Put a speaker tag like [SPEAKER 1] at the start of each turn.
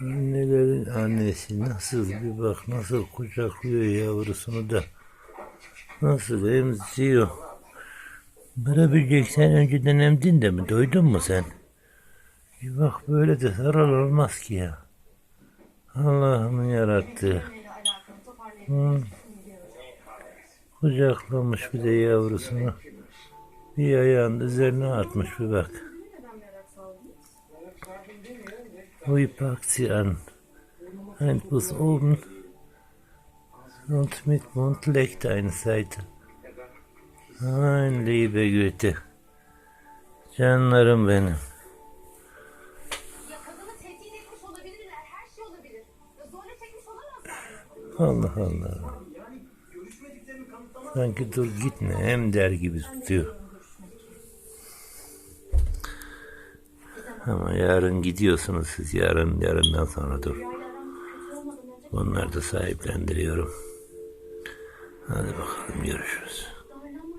[SPEAKER 1] Annelerin annesi nasıl bir bak nasıl kucaklıyor yavrusunu da nasıl emziyor. Bırabilecek sen önceden emdin de mi? Doydun mu sen? Bir bak böyle de saral olmaz ki ya. Allah'ın yarattığı. Hı. Kucaklamış bir de yavrusunu. Bir ayağının üzerine atmış bir bak. Ui packt sie an. Ein Fuß oben und mit Mund leckt eine Seite. Ein liebe Güte. Canlarım benim. Allah Allah. Sanki dur gitme hem der gibi tutuyor. Ama yarın gidiyorsunuz siz yarın yarından sonra dur. Onları da sahiplendiriyorum. Hadi bakalım görüşürüz.